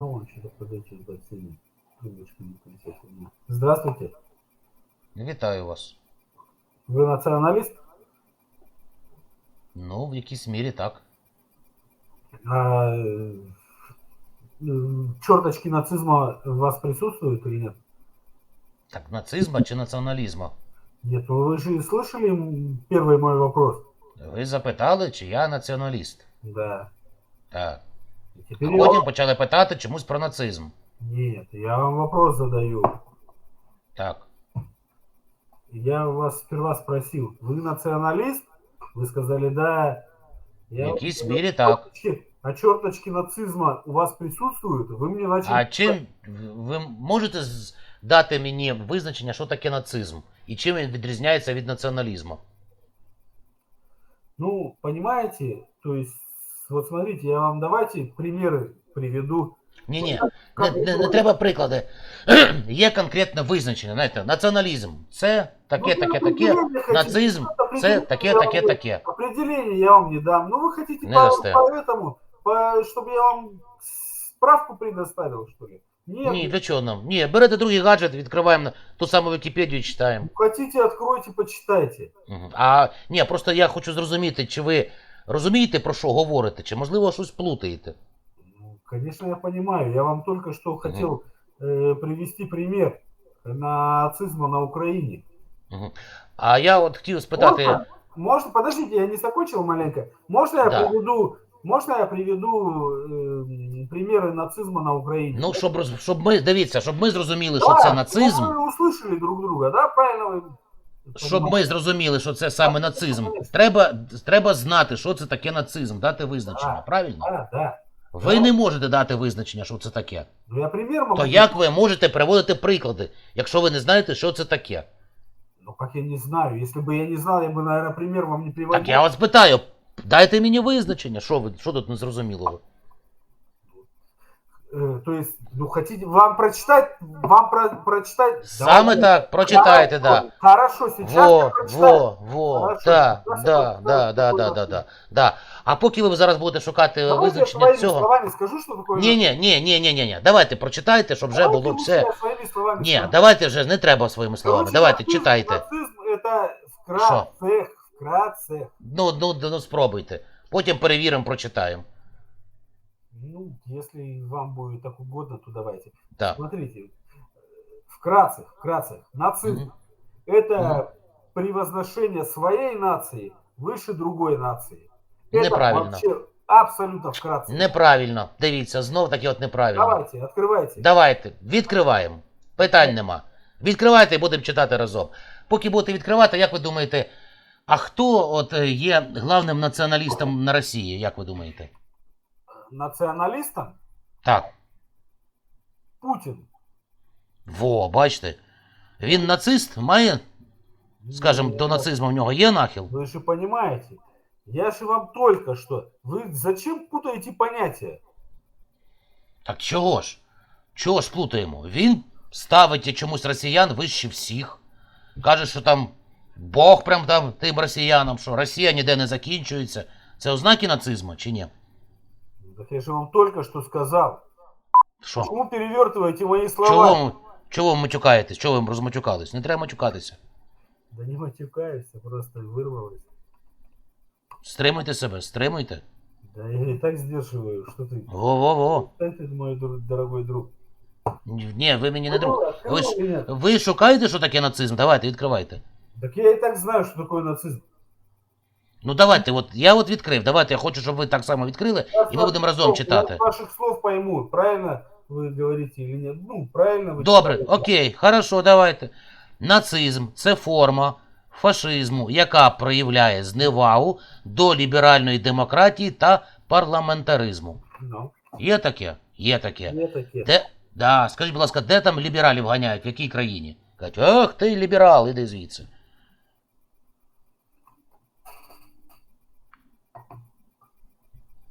Ну, он что-то подойти в бассейн. Трубочку не принесет мне. Здравствуйте. Вітаю вас. Вы националист? Ну, в якійсь мірі так. А, э, э, черточки нацизма у вас присутствуют или нет? Так, нацизма чи націоналізма? Нет, ну вы же слышали м, первый мой вопрос? Ви запитали, чи я націоналіст. Да. Так. И А теперь я потім вам- почали питати чомусь про нацизм. Нет, я вам вопрос задаю. Так. Я вас сперва спросил, вы националист? Вы сказали, да. В Я якійсь вам- мірі так. Черточки- А черточки нацизма у вас присутствуют? Вы мне начали... А чим ви можете з- дати мені визначення, що таке нацизм? І чим він відрізняється від націоналізму? Ну, понимаете, то есть, вот смотрите, я вам давайте примеры приведу. Ні, ні, не, не, не треба приклади. Є конкретне визначення. Знаєте, націоналізм це таке, Ну, таке, вы таке. определение хотите, Нацизм вот це определение таке, я вам таке, не- таке. Определение я вам не дам. Ну, вы хотите Не по, дасте. по этому, по, чтобы я вам справку предоставил, что ли? Нет. Ні, для чого нам? Ні, берете другий гаджет, відкриваємо на- ту саму Вікіпедію і читаємо. Хотите, откройте, почитайте. Мгм. А ні, просто я хочу зрозуміти, чи ви розумієте, про що говорите, чи можливо щось плутаєте. Ну, конечно, я понимаю. Я вам только что хотел э, привести пример нацизма на Украине. Мгм. А я от хотів спитати. Можно, можно, подождите, я не закончил маленько. Можно я Да. приведу, можно я приведу э, примеры нацизма на Украине? Ну, щоб роз- щоб ми дивіться, щоб ми зрозуміли, що Да, це ну, нацизм, Вы услышали друг друга, да? Правильно вы щоб ми зрозуміли, що це саме нацизм. Треба, треба знати, що це таке нацизм, дати визначення, Да. правильно? Да, да. Ви не можете дати визначення, що це таке. Ну я пример могу. То як ви можете приводити приклади, якщо ви не знаєте, що це таке? Ну как я не знаю. Если бы я не знал, я бы, наверное, пример вам не приводил. Так я вас питаю, дайте мені визначення, що ви що тут незрозумілого? Э, То есть, ну хотите, вам прочитать, вам про, прочитать? Саме Давайте. так, прочитайте, да. Хорошо, сейчас я Во, прочитаю. во, во, Хорошо, да, да, да, да, да, да, да, да. А поки ви зараз будете шукати Давайте я визначення своими цього. словами скажу, что такое Ні, ні, ні, ні, ні, ні, ні. Давайте прочитайте, щоб вже Давайте було лучше все. я своими словами Ні, скажу. давайте вже не треба своїми словами. Короче, Давайте, нацизм- читайте. Нацизм это вкратце, вкратце. Ну, ну, ну спробуйте. Потім перевіримо, прочитаємо. Ну, если вам будет так угодно, то давайте. Так. Смотрите, вкратце, вкратце. Нацизм Мгм. это Мгм. превозношение своей нации выше другой нации. Это Неправильно. вообще абсолютно вкратце. Неправильно. Дивіться, знов таки от неправильно. Давайте, открывайте. Давайте, відкриваємо. Питань нема. Відкривайте і будемо читати разом. Поки будете відкривати, як ви думаєте, а хто от е, є главним націоналістом на Росії, як ви думаєте? Националистам Так. Путин. Во, бачите. Він нацист, має, скажімо, до нацизму в нього є нахил? Вы же понимаете. Я же вам только что. Вы зачем путаете понятия? Так чого ж? Чого ж плутаємо? Він ставить чомусь росіян вище всіх. Каже, що там Бог прям там тим росіянам, що Росія ніде не закінчується. Це ознаки нацизму чи ні? Так я же вам только что сказал. Що? Почему перевертываете мои слова? Чого, ви- чого ви матюкаєтесь? Чого ви розматюкались? Не треба матюкатися. Да не матюкаюсь, я просто вырвалось. Стримуйте себе, стримуйте. Да я и так сдерживаю. Что ты? Во-во-во. Стань ты, мой дру- дорогой друг. Ні, ви мені не друг. Ну, открыл Ви, ж- или нет? ви шукаєте, що таке нацизм? Давайте, відкривайте. Так я и так знаю, что такое нацизм. Ну давайте, от я от відкрив. Давайте, я хочу, щоб ви так само відкрили, і ми будемо разом читати. Я ваших слов пойму, правильно вы говорите или нет. Ну, правильно вы Добре, читаете. окей, хорошо, давайте. Нацизм це форма фашизму, яка проявляє зневагу до ліберальної демократії та парламентаризму. Ну, Є таке? Є таке. не такие. Де, да, скажіть, будь ласка, де там лібералів ганяють, в якій країні? Кажуть, ах ти ліберал, іди звідси.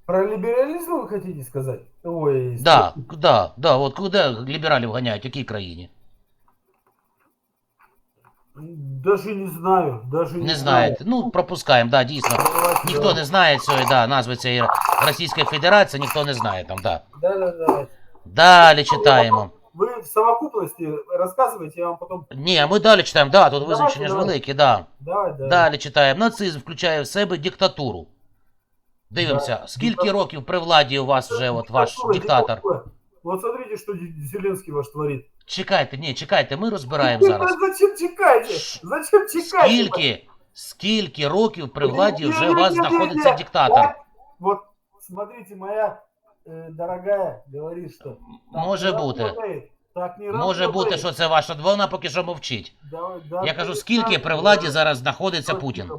Про либерализм вы хотите сказать? Ой, Да, да, да, от куди лібералів ганяють, в якій країні? Даже не знаю, даже не, Не знаєте. Ну, пропускаємо, да, дійсно. Давайте, Ніхто не знає цієї, да, назви цієї Російської Федерації, ніхто не знає там, да. Да, да, да. Далі читаємо. Вы в совокупности рассказываете, я вам потом... Ні, ми далі читаємо. Да, тут визначення ж давай. велике, да. Давай, да. Далі читаємо. Нацизм включає в себе диктатуру. Дивимося, Да. скільки років при владі у вас вже от ваш диктатор? Вот смотрите, что Зеленский ваш творит. Чекайте, ні, чекайте, ми розбираємо зараз. Зачем чекаете? Зачем чекаете? Скільки, скільки років при владі вже у вас знаходиться диктатор? Вот, смотрите, моя э, дорогая говорит, что... Може бути. Так не Може бути, що це ваша вона поки що мовчить. Я кажу, скільки при владі зараз знаходиться Путін?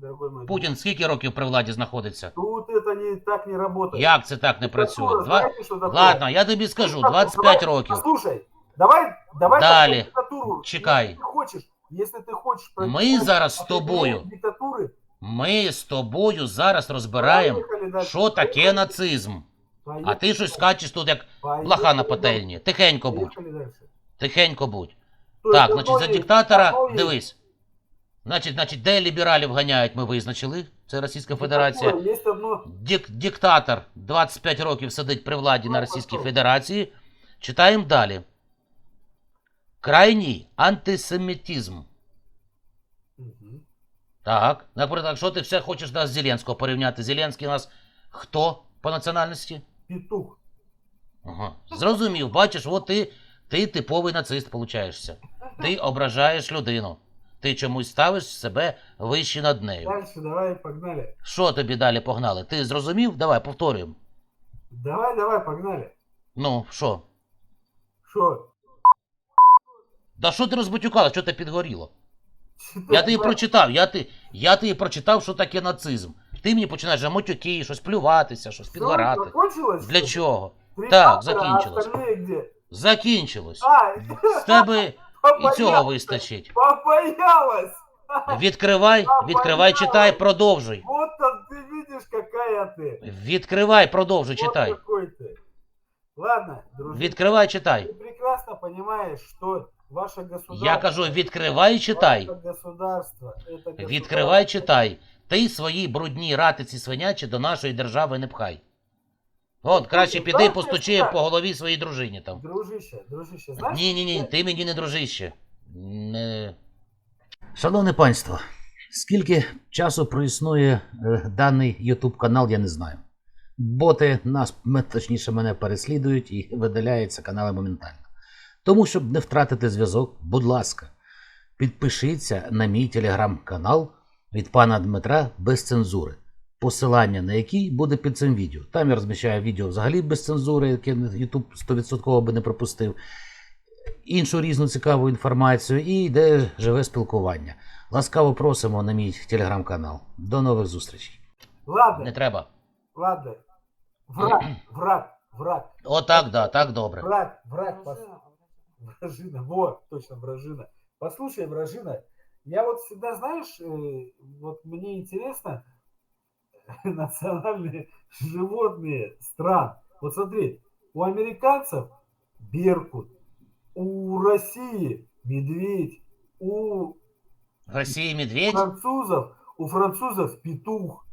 будь, дорогой мой. Путін скільки років при владі знаходиться? Тут это не, так не работает. Як це так не Диктатура, працює? Два... знаете, что такое? Ладно, я тобі скажу, Диктатура, 25 давай, років. Послушай, давай, давай Далі. про диктатуру. Чекай. Если ты хочешь, если ты хочешь... Ми пройти зараз з определение тобою, Диктатуры, ми з тобою зараз розбираємо, поехали дальше. що таке нацизм. А ти щось скачеш тут як Поехали блоха на дальше. пательні. Тихенько будь, Поехали дальше. тихенько будь. То Так, есть значить, за одно есть, диктатора, одно есть. дивись. Значить, значить, де лібералів ганяють, ми визначили. Це Російська Федерація. Есть одно... Дик, диктатор 25 років сидить при владі на Російській Федерації. Читаємо далі. Крайній антисемітизм. Так. Наприклад, якщо ти все хочеш нас з Зеленського порівняти, Зеленський у нас хто по національності? Петух. Ага. Зрозумів, бачиш, от ти, ти типовий нацист, получаєшся. Ти ображаєш людину. Ти чомусь ставиш себе вище над нею. Дальше давай, погнали. Що тобі далі погнали? Ти зрозумів? Давай повторюємо. Давай, давай, погнали. Ну, що? Что? Да що ти розбутюкала, що ти підгоріло? Я тобі прочитав, я, ти, я тобі прочитав, що таке нацизм. Ти мені починаєш матюки, щось плюватися, щось підгорати. Закончилось? Для чого? Три Так, автора, закінчилось. Остальные где? Закінчилось. А, З тебе і побоялась. цього вистачить. Побоялась. Відкривай, відкривай, читай, продовжуй. Вот там ты видишь, какая ты. Відкривай, продовжуй, Вот читай. какой ты. Ладно, дружище. Відкривай, читай. Ты прекрасно понимаешь, что ваше государство... Я кажу, відкривай, читай. Ваше государство, это Відкривай, государство. читай. Ти свої брудні ратиці свинячі до нашої держави не пхай. От, краще піди постучи по голові своїй дружині там. Дружище, дружище, знаешь? Ні, ні, ні, ти мені не дружище. Не... Шановне панство, скільки часу проіснує е, даний YouTube канал, я не знаю. Боти нас, точніше, мене переслідують і видаляються канали моментально. Тому, щоб не втратити зв'язок, будь ласка, підпишіться на мій телеграм-канал від пана Дмитра без цензури. Посилання на який буде під цим відео. Там я розміщаю відео взагалі без цензури, яке YouTube 100% би не пропустив іншу різну цікаву інформацію і йде живе спілкування. Ласкаво просимо на мій телеграм-канал. До нових зустрічей. Ладно, Не треба. ладно. Враг, враг, враг. Отак, да, так добре. Враг, враг. пос- Вражина, вот, точно, вражина. Послушай, вражина, я вот всегда, знаешь, э, вот мне интересно национальные животные стран. Вот смотри, у американцев беркут, у России медведь, у Росії медведь, французов, у французов петух.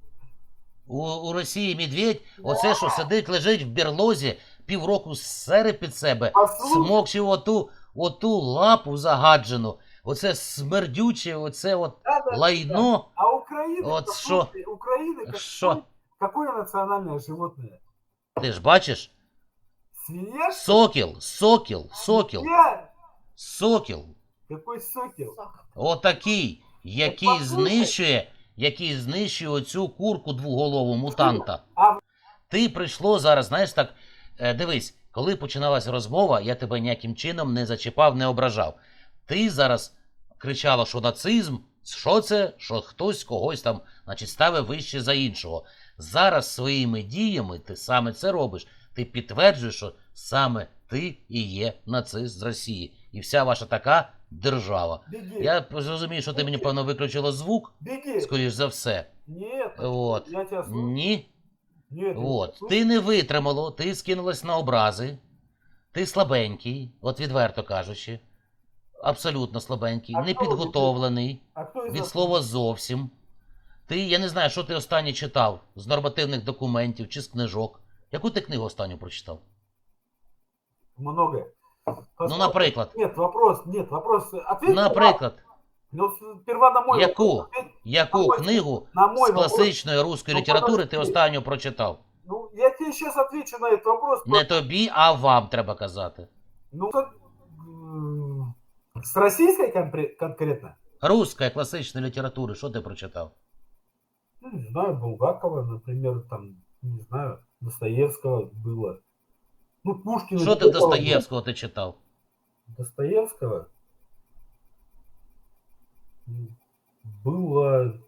у, у Росії медведь, оце що сидить, лежить в берлозі, півроку сере під себе, смокче оту, оту лапу загаджену, оце смердюче, оце от лайно. А Украина, Вот послушай, Украина какое, Шо? какое национальное животное? Ти ж бачиш? Свинья? Сокіл, сокіл, сокіл, Я? сокіл. Какой сокел? Отакий, який Послухай. знищує, який знищує оцю курку двоголову мутанта. А- Ти прийшло зараз, знаєш так, е, дивись, коли починалася розмова, я тебе ніяким чином не зачіпав, не ображав. Ти зараз кричала, що нацизм, що це, що хтось когось там, значить, ставить вище за іншого. Зараз своїми діями ти саме це робиш. Ти підтверджуєш, що саме ти і є нацист з Росії. І вся ваша така держава. Беги. Я зрозумію, що ти мені, певно, виключила звук, Беги. скоріш за все. Нет. От. Я тебя слушаю. Ні. От. Ти не витримало, ти скинулась на образи. Ти слабенький, от відверто кажучи. Абсолютно слабенький, А не хто ви підготовлений, А від слова зовсім. Ти, я не знаю, що ти останнє читав з нормативних документів чи з книжок. Яку ти книгу останню прочитав? много. Ну, наприклад. Нет, вопрос, нет, вопрос. Ответь. Наприклад, Ну, сперва на мой Яку? вопрос. Ответь яку Мой- книгу На з мой вопрос. класичної руської Ну, літератури ти останню прочитав? Ну, я тебе сейчас отвечу на этот вопрос. Не тобі, а вам треба казати. Ну, как, м, с российской компре- конкретно? Руська класичної літератури, що ти прочитав? Ну, не знаю, Булгакова, например, там, не знаю, Достоевского было. Ну, Пушкина. Що ти Чехова было. Достоєвського ти читав? Достоевского м, было...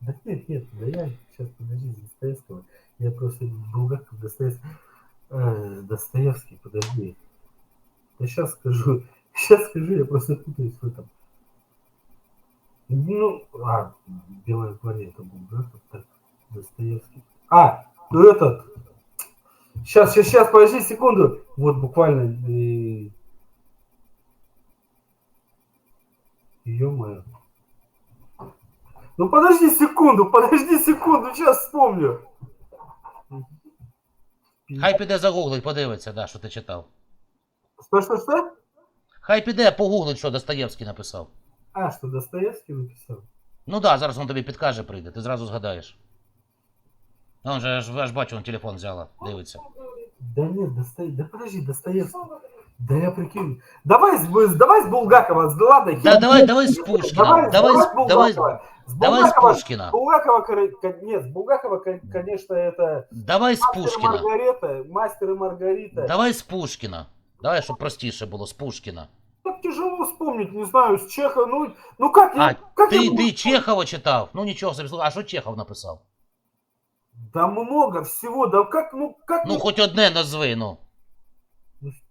Да нет, нет, да я сейчас подожди, Достоевского. Я просто Булгаков, Достоевский. Достоевский, подожди. Я сейчас скажу, сейчас скажу, я просто путаюсь в этом. Ну, а, Белая это Булгаков, так, Достоевский. А, ну этот, Сейчас, сейчас, сейчас, подожди секунду. Вот буквально. э, Ё-моё. Ну подожди секунду, подожди секунду, сейчас вспомню. Хай піде загуглить, подивиться, да, що ти читав. Что, що, що? Хай піде погуглить, що Достоєвський написав. А, что Достоевский написал? Ну да, зараз він тобі підкаже, прийде, ти зразу згадаєш. Он же, аж, аж бачу, він телефон взяла, дивиться. Да нет, Достоевский. Да подожди, Достоевский. Да я прикинь. Давай, с, давай с Булгакова, с- ладно. Да хер- давай, давай с Пушкина, Давай, давай, давай, с- с давай, Булгакова. С давай с Булгакова- Пушкина. Булгакова, кор- кон- нет, с Булгакова, кон- конечно, это Давай з Мастер и Пушкіна. Маргарита, Мастер и Маргарита. Давай з Пушкіна. Давай, щоб простіше було, з Пушкіна. Так тяжело вспомнить, не знаю, с Чеха, ну, ну как я, А, как я Ти, могу- ти Чехова читав? Ну нічого собі, слухай, а що Чехов написав? Да много всего, да как, ну, как... Ну, не- хоч одне назви, ну.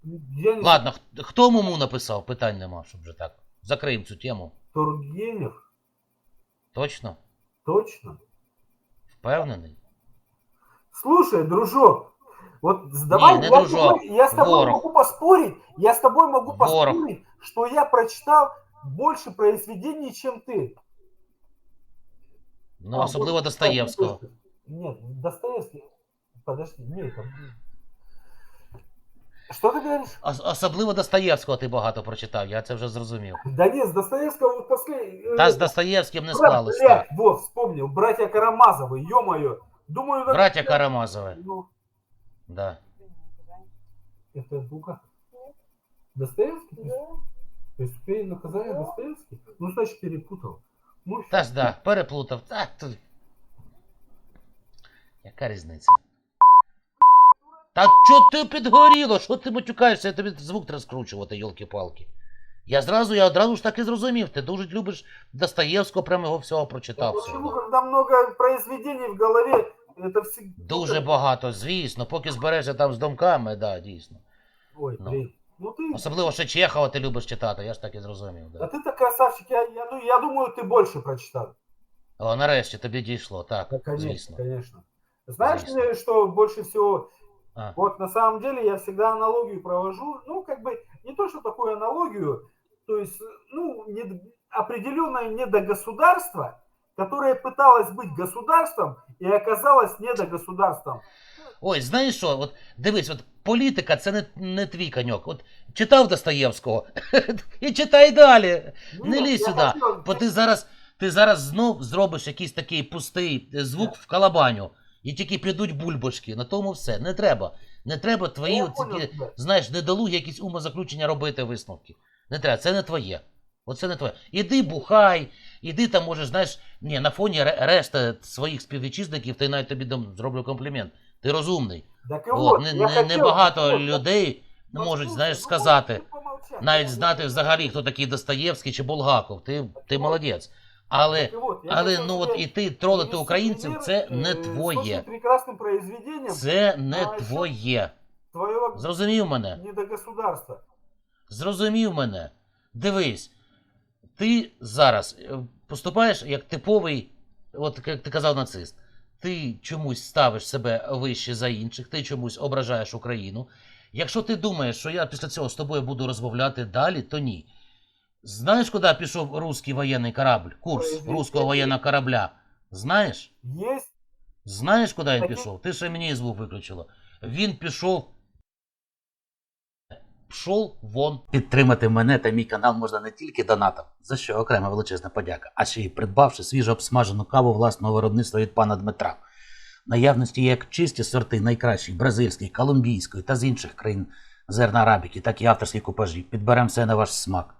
Не Ладно, хто Муму написав? Питань нема, щоб вже так. Закриємо цю тему. Тургенев, Точно? точно. Впевнений? Слушай, дружок, вот давай, не я, дружок, с тобой- я с тобой ворог. могу поспорить, я с тобой могу Ворог. поспорить, что я прочитал больше произведений, чем ты. Ну, А, особливо кстати, Нет, Достоевский, подожди, нет. там- Что ты говоришь? Ос- особливо Достоєвського ти багато прочитав, я це вже зрозумів. Да нет, с Достоевского вот после... Та э, з Достоєвським не Брат, склалось блядь, так. вот, вспомнил, братья Карамазовы, ё-моё. Думаю, да- Браття Карамазове. Ну, Да. это Бука. Достоевский? То есть ты наказание Достоевский? Ну, значит, перепутал. Ну, Та ж да, переплутав. Так, то... Яка різниця? Та чо ти підгоріло? Що ти матюкаєшся? Я тобі звук треба скручувати, йолки-палки. Я зразу, я одразу ж так і зрозумів. Ти дуже любиш Достоєвського, прямо його всього прочитав. почему, всього. когда много произведений в голове, это всегда... Дуже багато, звісно, поки зберешся там з думками, да, дійсно. Ой, Ну. блин. Ну ты... Особливо ще Чехова ти любиш читати, я ж так і зрозумів. А Да. ты-то красавчик, я, я, ну, я думаю, ты больше прочитал. О, нарешті тобі дійшло, так, Да, конечно, звісно. конечно. Знаешь, Конечно. мне, что больше всего А. Вот на самом деле я всегда аналогию провожу, ну, как бы, не то, что такую аналогию, то есть, ну, не, определенное недогосударство, которое пыталось быть государством и оказалось недогосударством. Ой, знаєш що? От дивись, от політика це не, не твій коньок. От читав Достоєвського і читай далі. Не Нет, лізь я сюди. хотел- Бо ти зараз, ти зараз знов зробиш якийсь такий пустий е, звук в калабаню, і тільки підуть бульбашки. На тому все. Не треба. Не треба твої оці тебя. знаєш, недолугі якісь умозаключення робити висновки. Не треба, це не твоє. Оце не твоє. Іди бухай, іди там, можеш, знаєш, ні, на фоні ре- решти своїх співвітчизників, ти навіть тобі дам- зроблю комплімент. Ти розумний. Так От, не, не, небагато людей ну, можуть, знаєш, ну, сказати, помолчать? навіть знати взагалі, хто такий Достоєвський чи Булгаков. Ти, ти молодець. Але, але ну от і ти тролити українців, це э, не твоє. Це не твоє. Зрозумів мене? Зрозумів мене. Дивись, ти зараз е, поступаєш як типовий, от як ти казав нацист. Ти чомусь ставиш себе вище за інших, ти чомусь ображаєш Україну. Якщо ти думаєш, що я після цього з тобою буду розмовляти далі, то ні. Знаєш, куди пішов русський воєнний корабль? Курс Ой, руського воєнного корабля? Знаєш? Есть Знаєш, куди він пішов? Ти ще мені звук виключила. Він пішов. Пшов вон. Підтримати мене та мій канал можна не тільки донатом, за що окрема величезна подяка, а ще й придбавши свіжо обсмажену каву власного виробництва від пана Дмитра. Наявності як чисті сорти найкращих бразильської, колумбійської та з інших країн зерна арабіки, так і авторські купажі. Підберемо все на ваш смак.